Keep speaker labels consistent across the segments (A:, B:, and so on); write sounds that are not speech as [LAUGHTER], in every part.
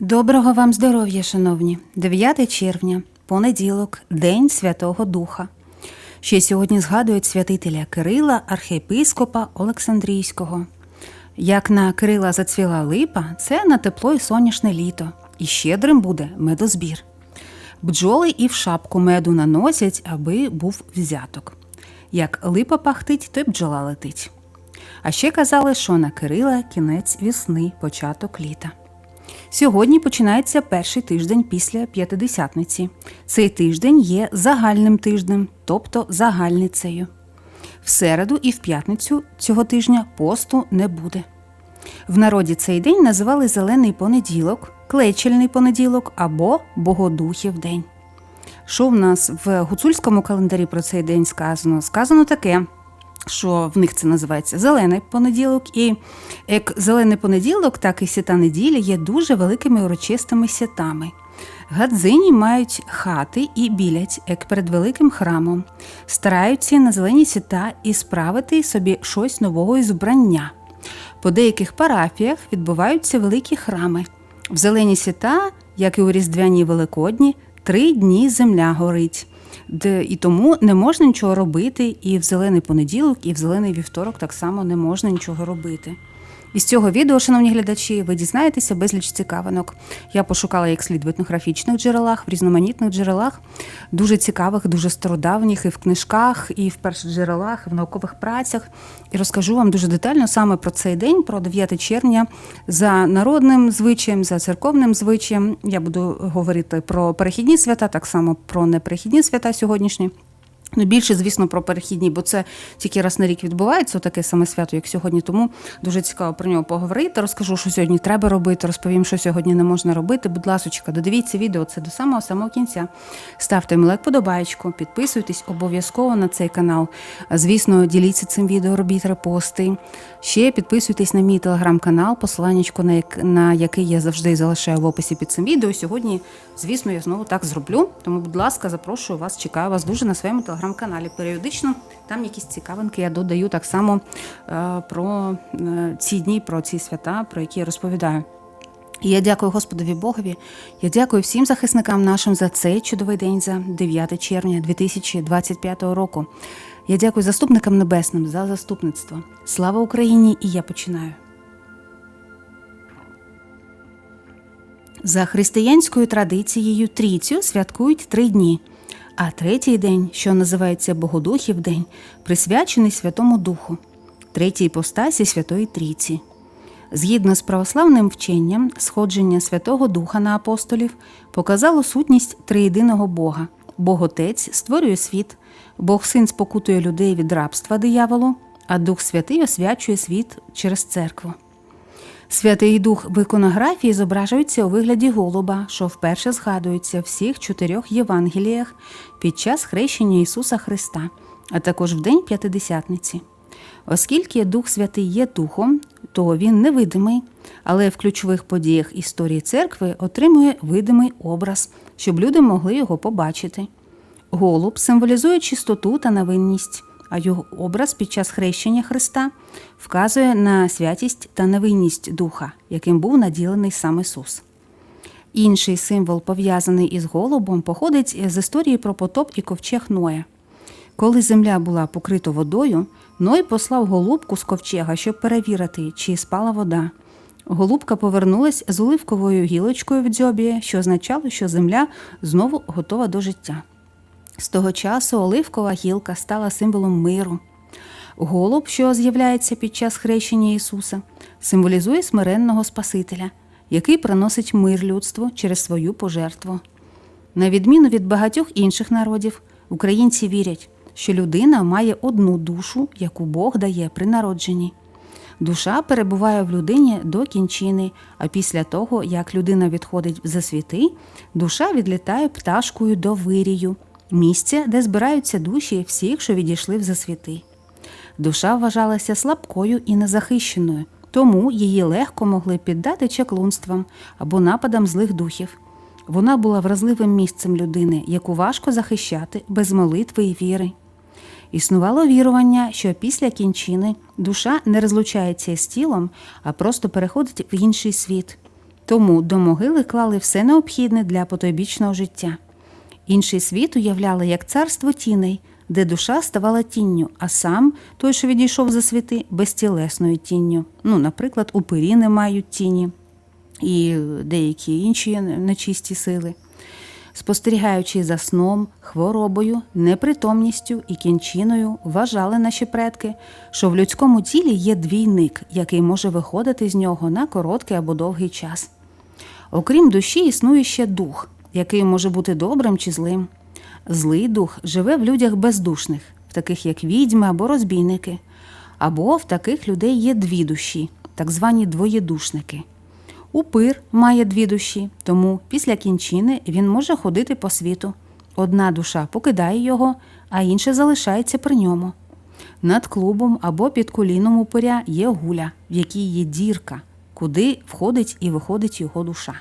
A: Доброго вам здоров'я, шановні! 9 червня, понеділок, День Святого Духа. Ще сьогодні згадують святителя Кирила, архієпископа Олександрійського. Як на Кирила зацвіла липа, це на тепло і сонячне літо, і щедрим буде медозбір. Бджоли і в шапку меду наносять, аби був взяток. Як липа пахтить, то й бджола летить. А ще казали, що на Кирила кінець весни, початок літа. Сьогодні починається перший тиждень після п'ятидесятниці. Цей тиждень є загальним тижнем, тобто загальницею. В середу і в п'ятницю цього тижня посту не буде. В народі цей день називали Зелений понеділок, клечельний понеділок або Богодухів день. Що в нас в гуцульському календарі про цей день сказано? Сказано таке, що в них це називається зелений понеділок, і як зелений понеділок, так і свята неділя є дуже великими урочистими святами. Гадзині мають хати і білять, як перед великим храмом, стараються на зелені свята і справити собі щось нового із вбрання. По деяких парафіях відбуваються великі храми. В зелені свята, як і у Різдвяні Великодні, три дні земля горить. Де і тому не можна нічого робити, і в зелений понеділок, і в зелений вівторок так само не можна нічого робити. Із цього відео, шановні глядачі, ви дізнаєтеся безліч цікавинок. Я пошукала як слід в етнографічних джерелах, в різноманітних джерелах, дуже цікавих, дуже стародавніх, і в книжках, і в перших джерелах, і в наукових працях. І розкажу вам дуже детально саме про цей день, про 9 червня, за народним звичаєм, за церковним звичаєм. Я буду говорити про перехідні свята, так само про неперехідні свята сьогоднішні. Ну, більше, звісно, про перехідні, бо це тільки раз на рік відбувається, таке саме свято, як сьогодні. Тому дуже цікаво про нього поговорити. Розкажу, що сьогодні треба робити, розповім, що сьогодні не можна робити. Будь ласочка, додивіться відео це до самого самого кінця. Ставте лайк подобаєчку, підписуйтесь обов'язково на цей канал. Звісно, діліться цим відео, робіть репости. Ще підписуйтесь на мій телеграм-канал, посиланнячко на, як, на який я завжди залишаю в описі під цим відео. Сьогодні, звісно, я знову так зроблю. Тому, будь ласка, запрошую вас, чекаю вас дуже на своєму телеграм-каналі. Періодично там якісь цікавинки я додаю так само е, про е, ці дні, про ці свята, про які я розповідаю. І я дякую Господові Богові. Я дякую всім захисникам нашим за цей чудовий день, за 9 червня 2025 року. Я дякую заступникам небесним за заступництво. Слава Україні! І я починаю. За християнською традицією трійцю святкують три дні, а третій день, що називається Богодухів день, присвячений Святому Духу, третій іпостасі Святої Трійці. Згідно з православним вченням, сходження Святого Духа на апостолів показало сутність триєдиного Бога. Бог Отець створює світ, Бог Син спокутує людей від рабства дияволу, а Дух Святий освячує світ через церкву. Святий Дух в іконографії зображується у вигляді голуба, що вперше згадується в всіх чотирьох Євангеліях під час хрещення Ісуса Христа, а також в День П'ятидесятниці. Оскільки Дух Святий є Духом, то він невидимий, але в ключових подіях історії церкви отримує видимий образ, щоб люди могли його побачити. Голуб символізує чистоту та невинність, а його образ під час хрещення Христа вказує на святість та невинність Духа, яким був наділений сам Ісус. Інший символ, пов'язаний із голубом, походить з історії про потоп і ковчег Ноя. Коли земля була покрита водою, Ной послав голубку з ковчега, щоб перевірити, чи спала вода. Голубка повернулась з оливковою гілочкою в дзьобі, що означало, що земля знову готова до життя. З того часу оливкова гілка стала символом миру. Голуб, що з'являється під час хрещення Ісуса, символізує смиренного Спасителя, який приносить мир людству через свою пожертву. На відміну від багатьох інших народів, українці вірять, що людина має одну душу, яку Бог дає при народженні. Душа перебуває в людині до кінчини, а після того, як людина відходить за світи, душа відлітає пташкою до вирію, місця, де збираються душі всіх, що відійшли в засвіти. Душа вважалася слабкою і незахищеною, тому її легко могли піддати чаклунствам або нападам злих духів. Вона була вразливим місцем людини, яку важко захищати без молитви і віри. Існувало вірування, що після кінчини душа не розлучається з тілом, а просто переходить в інший світ. тому до могили клали все необхідне для потойбічного життя. Інший світ уявляли як царство тіней, де душа ставала тінню, а сам той, що відійшов за світи, безтілесною тінню. Ну, наприклад, упирі не мають тіні і деякі інші нечисті сили. Спостерігаючи за сном, хворобою, непритомністю і кінчиною, вважали наші предки, що в людському тілі є двійник, який може виходити з нього на короткий або довгий час. Окрім душі, існує ще дух, який може бути добрим чи злим. Злий дух живе в людях бездушних, в таких як відьми або розбійники, або в таких людей є дві душі, так звані двоєдушники. Упир має дві душі, тому після кінчини він може ходити по світу. Одна душа покидає його, а інша залишається при ньому. Над клубом або під коліном упиря є гуля, в якій є дірка, куди входить і виходить його душа.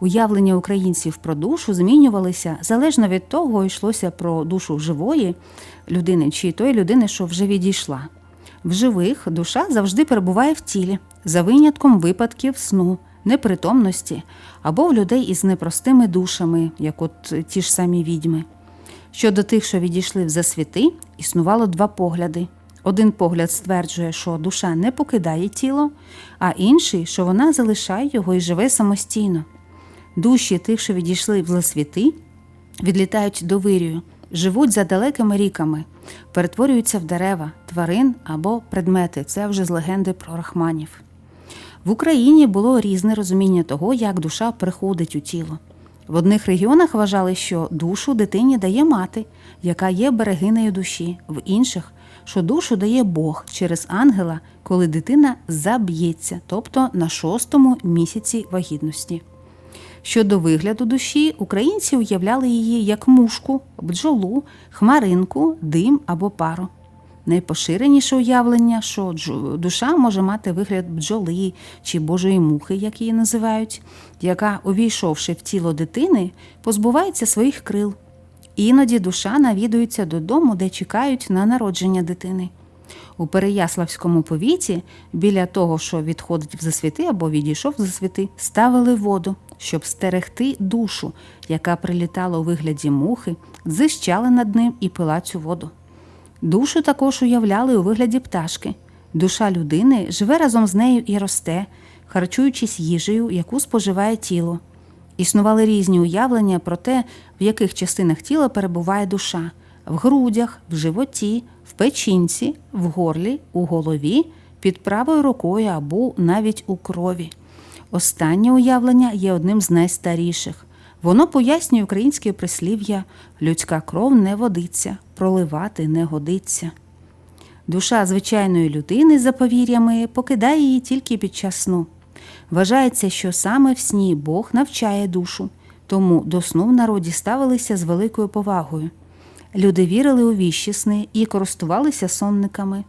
A: Уявлення українців про душу змінювалися залежно від того, йшлося про душу живої людини чи тої людини, що вже відійшла. В живих душа завжди перебуває в тілі, за винятком випадків сну, непритомності або в людей із непростими душами, як от ті ж самі відьми. Щодо тих, що відійшли в засвіти, існувало два погляди. Один погляд стверджує, що душа не покидає тіло, а інший, що вона залишає його і живе самостійно. Душі тих, що відійшли в засвіти, відлітають до вирію, живуть за далекими ріками, перетворюються в дерева, тварин або предмети. Це вже з легенди про рахманів. В Україні було різне розуміння того, як душа приходить у тіло. В одних регіонах вважали, що душу дитині дає мати, яка є берегинею душі, в інших, що душу дає Бог через ангела, коли дитина заб'ється, тобто на шостому місяці вагітності. Щодо вигляду душі, українці уявляли її як мушку, бджолу, хмаринку, дим або пару. Найпоширеніше уявлення, що душа може мати вигляд бджоли чи божої мухи, як її називають, яка, увійшовши в тіло дитини, позбувається своїх крил. Іноді душа навідується додому, де чекають на народження дитини. У Переяславському повіті біля того, що відходить в засвіти або відійшов в засвіти, ставили воду, щоб стерегти душу, яка прилітала у вигляді мухи, зищали над ним і пила цю воду. Душу також уявляли у вигляді пташки. Душа людини живе разом з нею і росте, харчуючись їжею, яку споживає тіло. Існували різні уявлення про те, в яких частинах тіла перебуває душа в грудях, в животі, в печінці, в горлі, у голові, під правою рукою або навіть у крові. Останнє уявлення є одним з найстаріших. Воно пояснює українське прислів'я людська кров не водиться, проливати не годиться. Душа звичайної людини, за повір'ями, покидає її тільки під час сну. Вважається, що саме в сні Бог навчає душу, тому до сну в народі ставилися з великою повагою. Люди вірили у віщі сни і користувалися сонниками.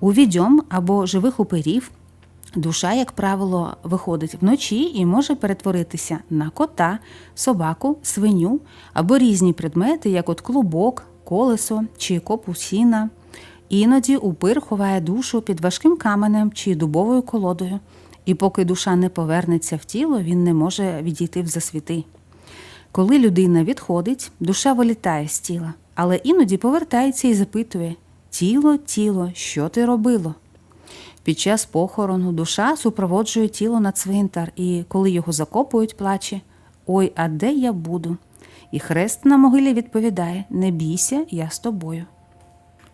A: У відьом або живих упирів душа, як правило, виходить вночі і може перетворитися на кота, собаку, свиню або різні предмети, як от клубок, колесо чи копу сіна. Іноді упир ховає душу під важким каменем чи дубовою колодою, і поки душа не повернеться в тіло, він не може відійти в засвіти. Коли людина відходить, душа вилітає з тіла, але іноді повертається і запитує Тіло, тіло, що ти робило? Під час похорону душа супроводжує тіло на цвинтар, і коли його закопують, плаче Ой, а де я буду? І хрест на могилі відповідає Не бійся, я з тобою.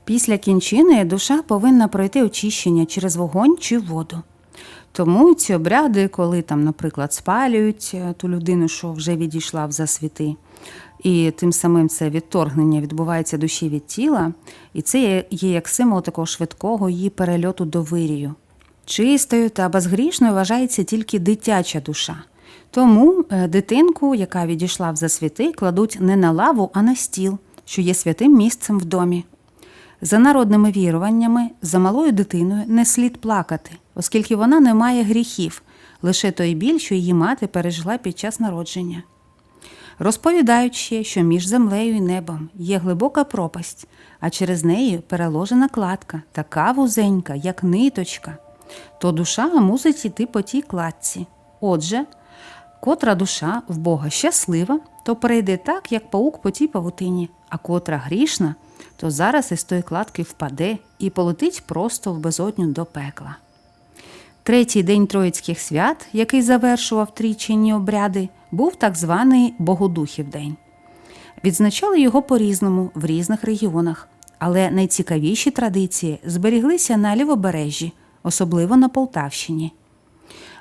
A: Після кінчини душа повинна пройти очищення через вогонь чи воду. Тому ці обряди, коли там, наприклад, спалюють ту людину, що вже відійшла в засвіти, і тим самим це відторгнення відбувається душі від тіла, і це є- як символ такого швидкого її перельоту до вирію. Чистою та безгрішною вважається тільки дитяча душа. Тому е, дитинку, яка відійшла в засвіти, кладуть не на лаву, а на стіл, що є святим місцем в домі. За народними віруваннями, за малою дитиною не слід плакати, оскільки вона не має гріхів, лише той біль, що її мати пережила під час народження. Розповідають ще, що між землею і небом є глибока пропасть, а через неї переложена кладка, така вузенька, як ниточка. То душа мусить іти по тій кладці. Отже, котра душа в Бога щаслива, то перейде так, як паук по тій павутині, а котра грішна, то зараз із тої кладки впаде і полетить просто в безодню до пекла. Третій день Троїцьких свят, який завершував трійчинні обряди, був так званий Богодухів день. Відзначали його по-різному в різних регіонах, але найцікавіші традиції зберіглися на лівобережжі, особливо на Полтавщині.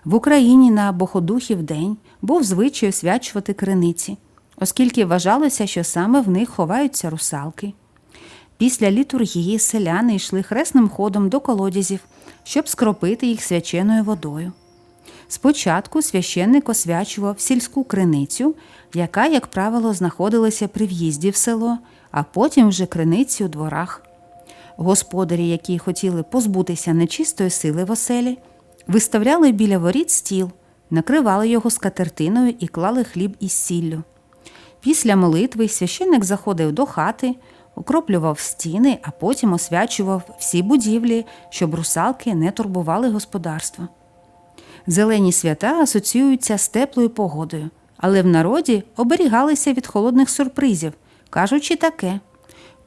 A: В Україні на Богодухів день був звичай освячувати криниці, оскільки вважалося, що саме в них ховаються русалки. Після літургії селяни йшли хресним ходом до колодязів, щоб скропити їх свяченою водою. Спочатку священник освячував сільську криницю, яка, як правило, знаходилася при в'їзді в село, а потім вже криниці у дворах. Господарі, які хотіли позбутися нечистої сили в оселі, виставляли біля воріт стіл, накривали його скатертиною і клали хліб із сіллю. Після молитви священник заходив до хати, окроплював стіни, а потім освячував всі будівлі, щоб русалки не турбували господарство. Зелені свята асоціюються з теплою погодою, але в народі оберігалися від холодних сюрпризів, кажучи таке: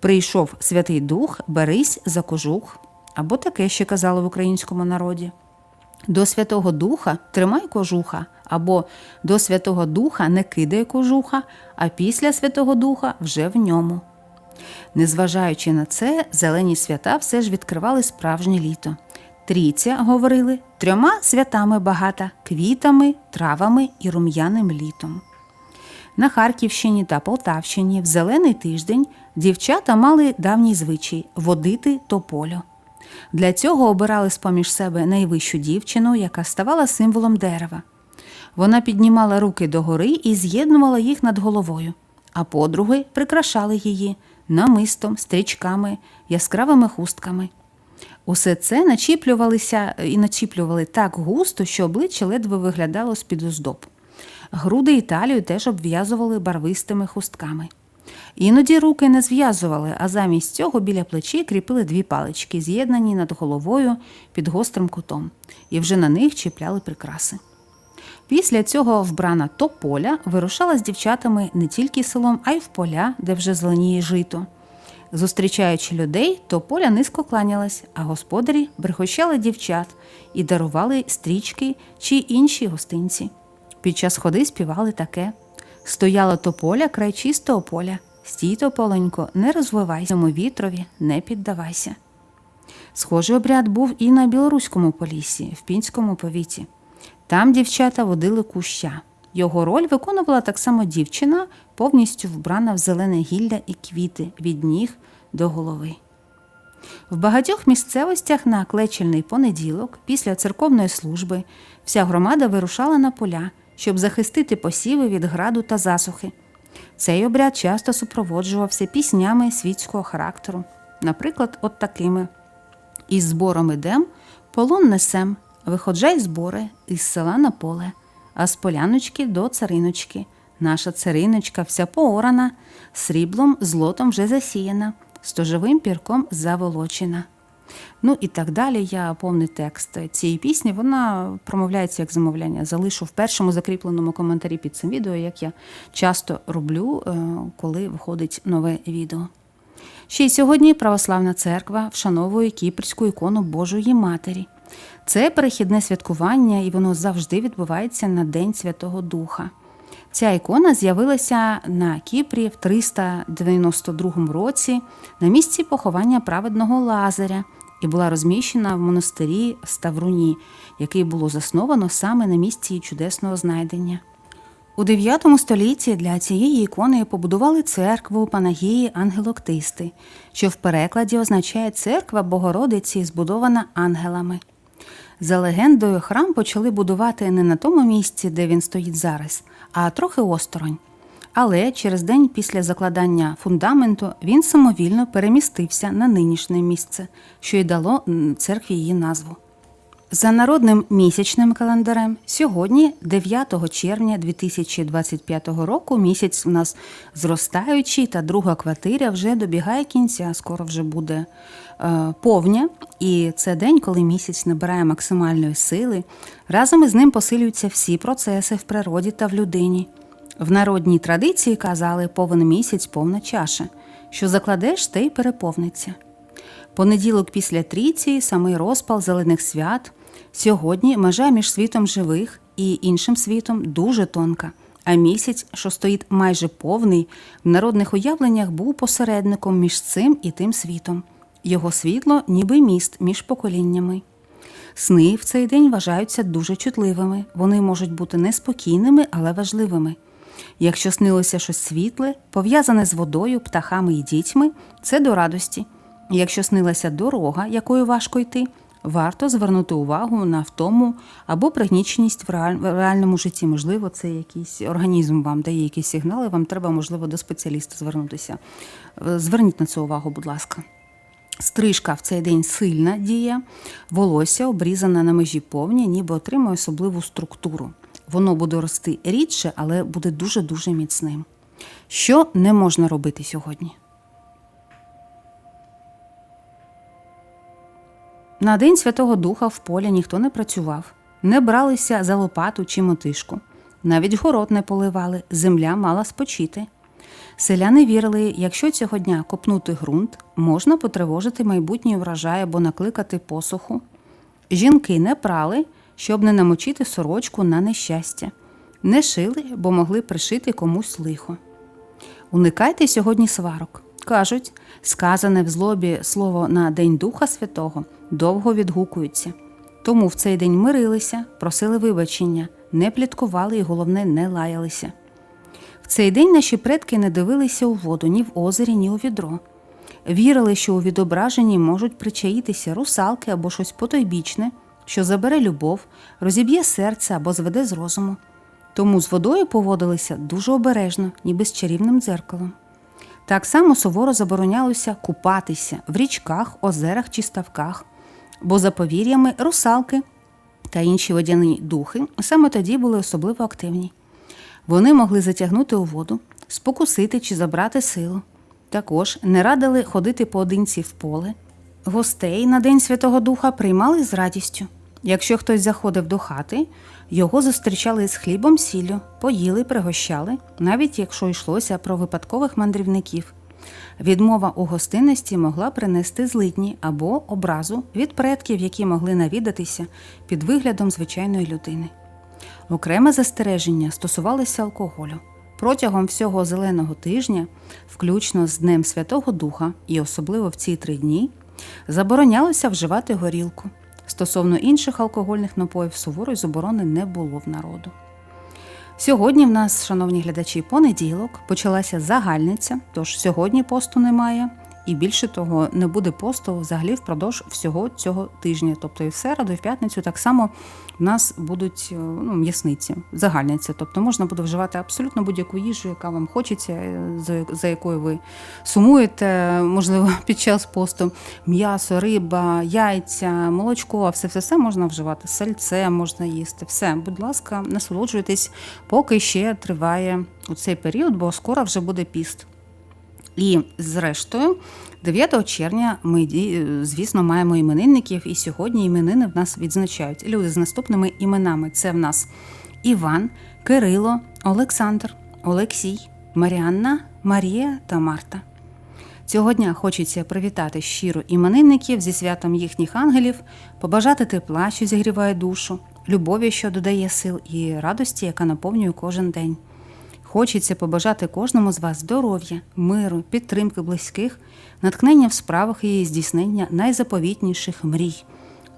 A: прийшов Святий Дух, берись за кожух, або таке ще казали в українському народі. До Святого Духа тримай кожуха, або до Святого Духа не кидай кожуха, а після Святого Духа вже в ньому. Незважаючи на це, зелені свята все ж відкривали справжнє літо. Трійця, говорили, трьома святами багата квітами, травами і рум'яним літом. На Харківщині та Полтавщині в зелений тиждень дівчата мали давній звичай водити тополю. Для цього обирали з поміж себе найвищу дівчину, яка ставала символом дерева. Вона піднімала руки догори і з'єднувала їх над головою, а подруги прикрашали її намистом, стрічками, яскравими хустками. Усе це начіплювалися і начіплювали так густо, що обличчя ледве виглядало з-під оздоб. Груди і талію теж обв'язували барвистими хустками. Іноді руки не зв'язували, а замість цього біля плечі кріпили дві палички, з'єднані над головою під гострим кутом, і вже на них чіпляли прикраси. Після цього вбрана тополя вирушала з дівчатами не тільки селом, а й в поля, де вже зеленіє жито. Зустрічаючи людей, тополя низько кланялась, а господарі брехощали дівчат і дарували стрічки чи інші гостинці. Під час ходи співали таке: стояла тополя край чистого поля, стій тополонько, не розвивайся, цьому вітрові не піддавайся. Схожий обряд був і на білоруському полісі, в пінському повіті. Там дівчата водили куща. Його роль виконувала так само дівчина, повністю вбрана в зелене гілля і квіти від ніг до голови. В багатьох місцевостях на клечельний понеділок, після церковної служби, вся громада вирушала на поля, щоб захистити посіви від граду та засухи. Цей обряд часто супроводжувався піснями світського характеру, наприклад, от такими: Із збором ідем, полон несем, виходжай збори із села на поле, а з поляночки до цариночки. Наша цариночка вся поорана, сріблом, злотом вже засіяна, стожовим пірком заволочена. Ну і так далі. Я повний текст цієї пісні. Вона промовляється як замовляння. Залишу в першому закріпленому коментарі під цим відео, як я часто роблю, е, коли виходить нове відео. Ще й сьогодні Православна церква вшановує кіпрську ікону Божої Матері. Це перехідне святкування, і воно завжди відбувається на День Святого Духа. Ця ікона з'явилася на Кіпрі в 392 році на місці поховання праведного Лазаря і була розміщена в монастирі Ставруні, який було засновано саме на місці чудесного знайдення. У 9 столітті для цієї ікони побудували церкву Панагії Ангелоктисти, що в перекладі означає церква Богородиці, збудована ангелами. За легендою, храм почали будувати не на тому місці, де він стоїть зараз, а трохи осторонь. Але через день після закладання фундаменту він самовільно перемістився на нинішнє місце, що й дало церкві її назву. За народним місячним календарем сьогодні, 9 червня 2025 року, місяць у нас зростаючий, та друга квартира вже добігає кінця. Скоро вже буде повня, і це день, коли місяць набирає максимальної сили. Разом із ним посилюються всі процеси в природі та в людині. В народній традиції казали повен місяць, повна чаша. Що закладеш, те й переповниться. Понеділок після трійці, самий розпал зелених свят. Сьогодні межа між світом живих і іншим світом дуже тонка. А місяць, що стоїть майже повний, в народних уявленнях був посередником між цим і тим світом. Його світло, ніби міст між поколіннями. Сни в цей день вважаються дуже чутливими. Вони можуть бути неспокійними, але важливими. Якщо снилося щось світле, пов'язане з водою, птахами і дітьми, це до радості. Якщо снилася дорога, якою важко йти, варто звернути увагу на втому або пригніченість в реальному житті. Можливо, це якийсь організм вам дає якісь сигнали, вам треба, можливо, до спеціаліста звернутися. Зверніть на це увагу, будь ласка. Стрижка в цей день сильна дія, волосся обрізане на межі повні, ніби отримує особливу структуру. Воно буде рости рідше, але буде дуже-дуже міцним. Що не можна робити сьогодні? На День Святого Духа в полі ніхто не працював, не бралися за лопату чи мотишку, навіть город не поливали, земля мала спочити. Селяни вірили, якщо цього дня копнути ґрунт, можна потривожити майбутній врожай або накликати посуху. Жінки не прали, щоб не намочити сорочку на нещастя, не шили, бо могли пришити комусь лихо. Уникайте сьогодні сварок. Кажуть, сказане в злобі слово на День Духа Святого довго відгукується. Тому в цей день мирилися, просили вибачення, не пліткували і головне не лаялися. Цей день наші предки не дивилися у воду ні в озері, ні у відро. Вірили, що у відображенні можуть причаїтися русалки або щось потойбічне, що забере любов, розіб'є серце або зведе з розуму. Тому з водою поводилися дуже обережно, ніби з чарівним дзеркалом. Так само суворо заборонялося купатися в річках, озерах чи ставках, бо за повір'ями русалки та інші водяні духи саме тоді були особливо активні. Вони могли затягнути у воду, спокусити чи забрати силу. Також не радили ходити поодинці в поле. Гостей на День Святого Духа приймали з радістю. Якщо хтось заходив до хати, його зустрічали з хлібом сіллю, поїли, пригощали, навіть якщо йшлося про випадкових мандрівників. Відмова у гостинності могла принести злидні або образу від предків, які могли навідатися під виглядом звичайної людини. Окреме застереження стосувалося алкоголю. Протягом всього зеленого тижня, включно з Днем Святого Духа і особливо в ці три дні, заборонялося вживати горілку. Стосовно інших алкогольних напоїв суворої заборони не було в народу. Сьогодні в нас, шановні глядачі, понеділок почалася загальниця, тож сьогодні посту немає, і більше того, не буде посту взагалі впродовж всього цього тижня. Тобто і в середу, і в п'ятницю так само в нас будуть е, ну, м'ясниці, загальниця. Тобто можна буде вживати абсолютно будь-яку їжу, яка вам хочеться, е, за, якою ви сумуєте, можливо, [LAUGHS] під час посту. М'ясо, риба, яйця, молочко, все все все можна вживати. Сальце можна їсти. Все, будь ласка, насолоджуйтесь, поки ще триває у цей період, бо скоро вже буде піст. І зрештою, 9 червня ми, звісно, маємо іменинників, і сьогодні іменини в нас відзначають. Люди з наступними іменами: це в нас Іван, Кирило, Олександр, Олексій, Маріанна, Марія та Марта. Цього дня хочеться привітати щиро іменинників зі святом їхніх ангелів, побажати тепла, що зігріває душу, любові, що додає сил, і радості, яка наповнює кожен день. Хочеться побажати кожному з вас здоров'я, миру, підтримки близьких, натхнення в справах і здійснення найзаповітніших мрій.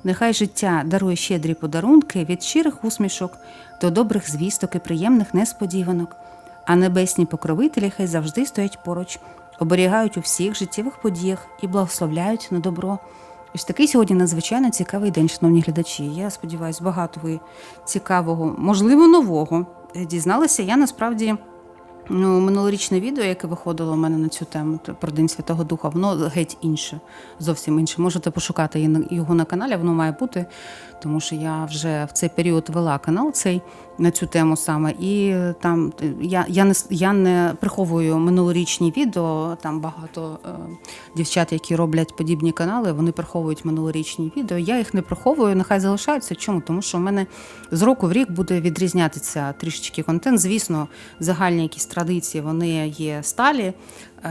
A: Нехай життя дарує щедрі подарунки від щирих усмішок до добрих звісток і приємних несподіванок, а небесні покровителі хай завжди стоять поруч, оберігають у всіх життєвих подіях і благословляють на добро. Ось такий сьогодні надзвичайно цікавий день, шановні глядачі. Я сподіваюся, багато ви цікавого, можливо, нового дізналися. Я насправді Ну, минулорічне відео, яке виходило у мене на цю тему про День Святого Духа, воно геть інше, зовсім інше. Можете пошукати його на каналі, воно має бути, тому що я вже в цей період вела канал цей на цю тему саме. І е, там е, я, я, не, я не приховую минулорічні відео. Там багато е, дівчат, які роблять подібні канали, вони приховують минулорічні відео. Я їх не приховую, нехай залишаються. Чому? Тому що в мене з року в рік буде відрізнятися трішечки контент. Звісно, загальні якісь традиції вони є сталі,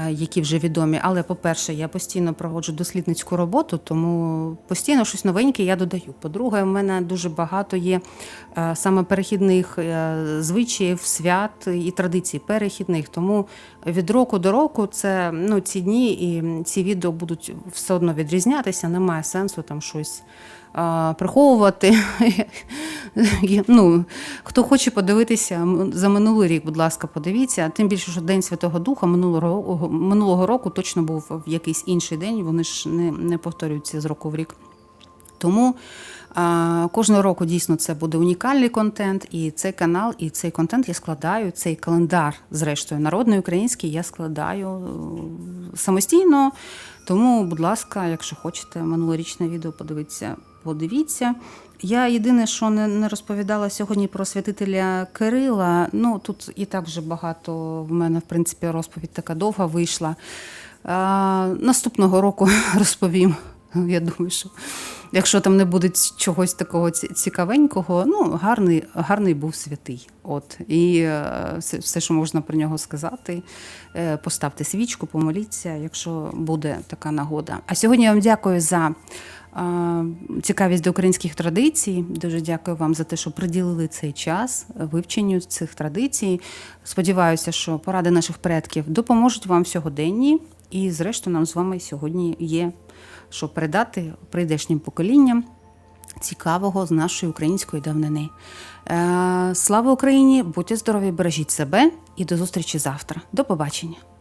A: які вже відомі. Але, по-перше, я постійно проводжу дослідницьку роботу, тому постійно щось новеньке я додаю. По-друге, в мене дуже багато є е, саме перехідних е, звичаїв, свят і традицій перехідних. Тому від року до року це ну, ці дні і ці відео будуть все одно відрізнятися. Немає сенсу там щось приховувати. [LAUGHS] Ну, хто хоче подивитися за минулий рік, будь ласка, подивіться. Тим більше, що День Святого Духа минулого, минулого року точно був в якийсь інший день. Вони ж не, не повторюються з року в рік. Тому а, кожного року дійсно це буде унікальний контент, і цей канал, і цей контент я складаю, цей календар, зрештою, народний український, я складаю е, самостійно. Тому, будь ласка, якщо хочете минулорічне відео подивитися, подивіться. Я єдине, що не, не розповідала сьогодні про святителя Кирила. Ну тут і так вже багато в мене, в принципі, розповідь така довга вийшла. А, наступного року [LAUGHS] розповім. [LAUGHS] Я думаю, що якщо там не буде чогось такого цікавенького, ну гарний, гарний був святий. От і е, все, що можна про нього сказати, е, поставте свічку, помоліться, якщо буде така нагода. А сьогодні я вам дякую за е, цікавість до українських традицій. Дуже дякую вам за те, що приділили цей час вивченню цих традицій. Сподіваюся, що поради наших предків допоможуть вам в сьогоденні. І, зрештою, нам з вами сьогодні є що передати прийдешнім поколінням цікавого з нашої української давнини. Е, Слава Україні! Будьте здорові, бережіть себе і до зустрічі завтра. До побачення!